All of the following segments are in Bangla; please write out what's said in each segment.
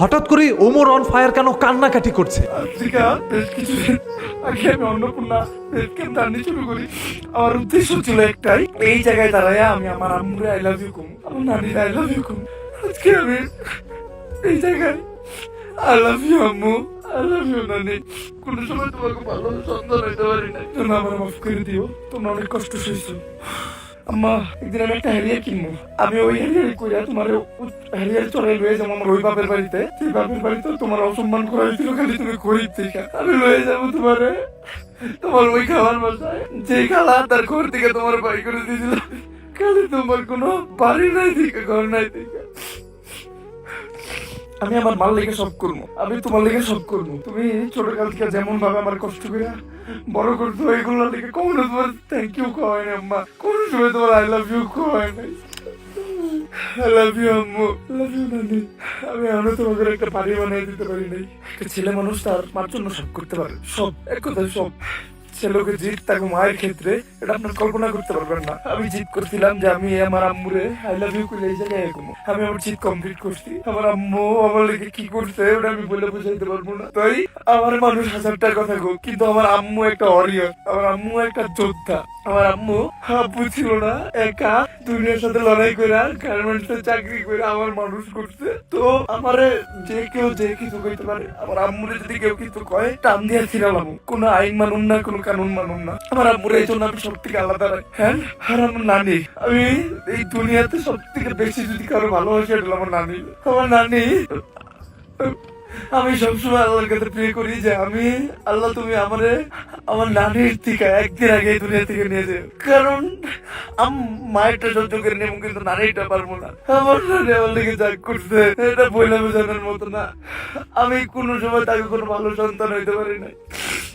হঠাৎ করে ওমর অন ফায়ার কেন কান্নাকাটি করছে? আমি আমার উদ্দেশ্য ছিল একটাই, এই জায়গায় দাঁড়ায় আমি আমার আম্মুরে আই লাভ ইউ কম আমার নানির আই লাভ ইউ কম আজকে আমি এই জায়গায় আই লাভ ইউ আম্মু। আই লাভ ইউ নানি। সময় তোমাকে ভালো সন্তান হইতে পারি না মাফ করে দিও। তোমরা অনেক কষ্ট সইছো। আম্মা, একদিন আমি একটা হ্যারিয়ার কিনবো। আমি ওই হ্যারিয়ার কইরা তোমার হ্যারিয়ার চড়াই লয়ে যাব আমার ওই বাপের বাড়িতে। সেই বাপের বাড়িতে তোমার অসম্মান করা হয়েছিল খালি তুমি গরিব আমি লয়ে যাব তোমারে। তোমার ওই খাবার বাসায়। যে খালা তার ঘর থেকে তোমার বাই করে দিয়েছিল। খালি তোমার কোনো বাড়ি নাই থেকে, ঘর নাই থেকে। আমি আমার মাল লেগে সব করব। আমি তোমার লেগে সব করব। তুমি ছোট কাল থেকে যেমন ভাবে আমার কষ্ট করে বড় করছ এগুলো লেগে কখনো তোমার থ্যাংক ইউ খাওয়াই না আম্মা কোন সময় তোমার আই লাভ ইউ খাওয়াই নাই আই লাভ ইউ আম্মু। লাভ ইউ নানি। আমি তোমাদের একটা বাড়ি বানিয়ে দিতে পারি নাই। একটা ছেলে মানুষ তার মার জন্য সব করতে পারে। সব এক কথায় সব। ছেলেকে জিত তাকে মায়ের ক্ষেত্রে, এটা আপনার কল্পনা করতে পারবেন না। আমি জিত করছিলাম যে আমি আমার আম্মুরে আই লাভ ইউ করে এই জায়গায় এরকম। আমি আমার জিত কমপ্লিট করছি। আমার আম্মু আমার কি করছে ওটা আমি বলে বুঝাইতে পারব না। তাই আমার মানুষ হাজারটার কথা গো কিন্তু আমার আম্মু একটা অরিয়র আমার আম্মু একটা যোদ্ধা। আমার আম্মু আব্বু ছিল না, একা দুনিয়ার সাথে লড়াই করে গার্মেন্টস এ চাকরি করে আমার মানুষ করছে। তো আমারে যে কেউ যে কিছু কইতে পারে, আমার আম্মুরে যদি কেউ কিছু কয়, টান দিয়ে ছিলাম কোনো আইন মানুন না, কোনো কানুন মানুন না। আমার আম্মুরে এই জন্য আমি সব থেকে আলাদা হ্যাঁ আর আমার নানি। আমি এই দুনিয়াতে সব থেকে বেশি যদি কারও ভালোবাসি, এটা আমার নানি। আমার নানি আমি সবসময় আল্লাহর কাছে প্রে করি যে আমি, আল্লাহ তুমি আমারে, আমার নানির থেকে একদিন আগে দুনিয়া থেকে নিয়ে যাও। কারণ, আম মায়েরটা সহ্য করে নেব কিন্তু নানিটা পারব না। আমার নানি আমার লেগে যা করছে, এটা বইলে বোঝানোর মতো না। আমি কোনো সময় তাকে কোনো ভালো সন্তান হইতে পারি নাই।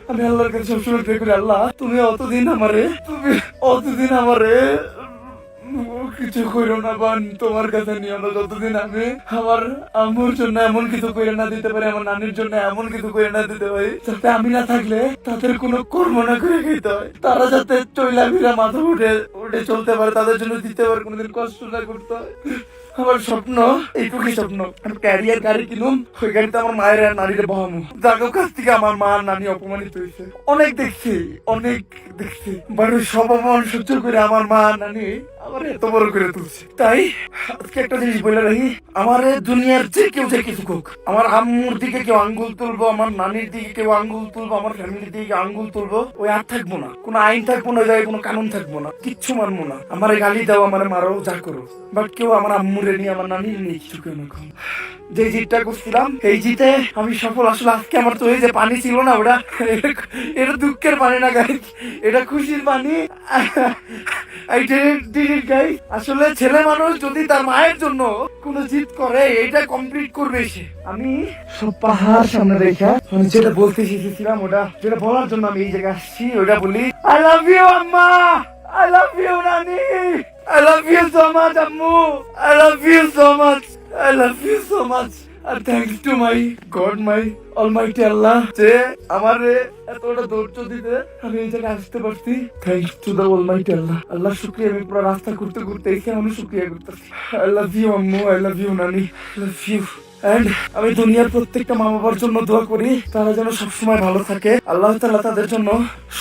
আমি আল্লাহর কাছে সবসময় প্রে করি, আল্লাহ, তুমি অতদিন আমারে, তুমি অতদিন আমারে কিছু কইরো না বান, তোমার কাছে নিও না যতদিন আমি, আমার আম্মুর জন্য এমন কিছু করে না দিতে পারি, আমার নানির জন্য এমন কিছু করে না দিতে পারি, যাতে আমি না থাকলে তাদের কোনো কর্ম না করে খেতে হয়। তারা যাতে চৈলা ভিড়া মাথা উঠে উঠে চলতে পারে, তাদের জন্য দিতে পারে, কোনোদিন কষ্ট না করতে হয়। আমার স্বপ্ন, এইটুকুই স্বপ্ন। আমি ক্যারিয়ার গাড়ি কিনুম ওই গাড়িতে আমার মায়ের আর বহামু যাদের কাছ থেকে আমার মা নানি অপমানিত হয়েছে। অনেক দেখছি অনেক দেখছি। বাড়ির সব অপমান সহ্য করে আমার মা নানি আমার এত বড় করে তুলছে। তাই, আজকে একটা জিনিস বলে রাখি, আমার দুনিয়ার যে কেউ যে কিছু আমার আম্মুর দিকে কেউ আঙ্গুল তুলবো, আমার নানির দিকে কেউ আঙ্গুল তুলবো, আমার ফ্যামিলির দিকে আঙ্গুল তুলবো, ওই আর থাকব না। কোনো আইন থাকব না জায়গায় কোনো কানুন থাকব না, কিচ্ছু মানবো না। আমার গালি দাও, আমার মারো, যা করো। বাট কেউ আমার আম্মুরে নিয়ে আমার নিয়ে কিছু কেউ যে জিতটা করছিলাম, এই জিতে আমি সফল। আসলে আজকে আমার তো যে পানি ছিল না, ওটা এটা- দুঃখের পানি না গাই এটা খুশির পানি। Did আসলে ছেলে মানুষ যদি তার মায়ের জন্য কোনো জিত করে এটা কমপ্লিট করবে সে। আমি সব পাহাড় সামনে যেটা বলতে শিখেছিলাম, ওটা যেটা বলার জন্য আমি এই জায়গায় আসছি, ওটা বলি আই লাভ ইউ আম্মা! আই লাভ ইউ নানি I love you so much আম্মু I love you so much I love you so much R thanks to my god my almighty Allah যে আমার এতটা ধৈর্য দিতে আমি এই জায়গায় আসতে পারছি। Thanks to the almighty Allah আল্লাহ শুক্রিয়া, আমি পুরো রাস্তা ঘুরতে ঘুরতে এসে আমি শুক্রিয়া করতেছি। আই লাভ ইউ আম্মু আই লাভ ইউ নানি আই লাভ ইউ And আমি দুনিয়ার প্রত্যেকটা মা বাবার জন্য দোয়া করি, তারা যেন সবসময় ভালো থাকে। আল্লাহ তাআলা তাদের জন্য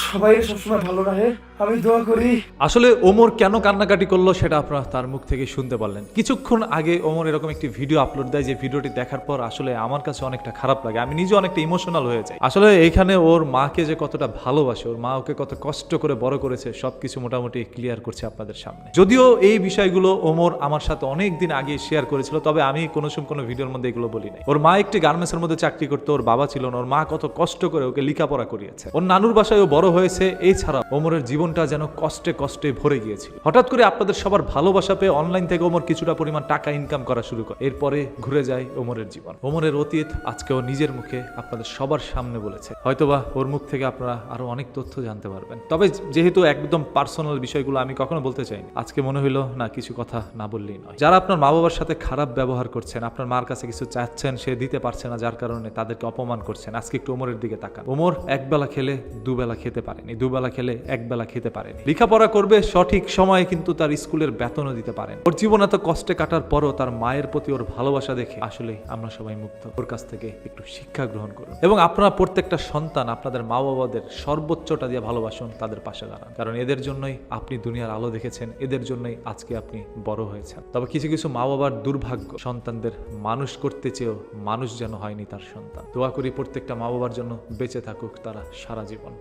সবাই সবসময় ভালো রাখে। আমি দোয়া করি। আসলে ওমর কেন কান্নাকাটি করল সেটা আপনারা তার মুখ থেকে শুনতে পারলেন। কিছুক্ষণ আগে ওমর এরকম একটি ভিডিও আপলোড দেয় যে ভিডিওটি দেখার পর আসলে আমার কাছে অনেকটা খারাপ লাগে। আমি নিজে অনেকটা ইমোশনাল হয়ে যাই। আসলে এইখানে ওর মাকে যে কতটা ভালোবাসে, ওর মা ওকে কত কষ্ট করে বড় করেছে, সবকিছু মোটামুটি ক্লিয়ার করছে আপনাদের সামনে। যদিও এই বিষয়গুলো ওমর আমার সাথে অনেক দিন আগে শেয়ার করেছিল, তবে আমি কোনো সময় কোনো ভিডিওর মধ্যে এগুলো বলি নাই। ওর মা একটি গার্মেন্টসের মধ্যে চাকরি করতো, ওর বাবা ছিল না, ওর মা কত কষ্ট করে ওকে লেখাপড়া করিয়েছে। ওর নানুর বাসায় ও বড় হয়েছে এছাড়া ওমরের জীবনটা যেন কষ্টে কষ্টে ভরে গিয়েছিল। হঠাৎ করে আপনাদের সবার ভালোবাসা পেয়ে অনলাইন থেকে ওমর কিছুটা পরিমাণ টাকা ইনকাম করা শুরু করে। এরপরে ঘুরে যায় ওমরের জীবন। ওমরের অতীত আজকে ও নিজের মুখে আপনাদের সবার সামনে বলেছে। হয়তোবা ওর মুখ থেকে আপনারা আরও অনেক তথ্য জানতে পারবেন। তবে যেহেতু একদম পার্সোনাল বিষয়গুলো আমি কখনো বলতে চাই আজকে মনে হইল, না, কিছু কথা না বললেই নয়। যারা আপনার মা বাবার সাথে খারাপ ব্যবহার করছেন, আপনার মার কাছে কিছু চাচ্ছেন, সে দিতে পারছে না, যার কারণে তাদেরকে অপমান করছেন, আজকে একটু ওমরের দিকে তাকান। ওমর একবেলা খেলে দুবেলা খেতে পারেনি। দুবেলা খেলে একবেলা খেতে পারেনি। লেখাপড়া করবে সঠিক সময়ে কিন্তু তার স্কুলের বেতনও দিতে পারেন। ওর জীবন এত কষ্টে কাটার পরও তার মায়ের প্রতি ওর ভালোবাসা দেখে আসলে আমরা সবাই মুগ্ধ। ওর কাছ থেকে একটু শিক্ষা গ্রহণ করুন এবং আপনারা প্রত্যেকটা সন্তান আপনাদের মা বাবাদের সর্বোচ্চটা দিয়ে ভালোবাসুন, তাদের পাশে দাঁড়ান। কারণ এদের জন্যই আপনি দুনিয়ার আলো দেখেছেন, এদের জন্যই আজকে আপনি বড় হয়েছেন। তবে কিছু কিছু মা বাবার দুর্ভাগ্য, সন্তানদের মানুষ করতে চেয়েও মানুষ যেন হয়নি তার সন্তান। দোয়া করি প্রত্যেকটা মা বাবার জন্য বেঁচে থাকুক তারা সারা জীবন।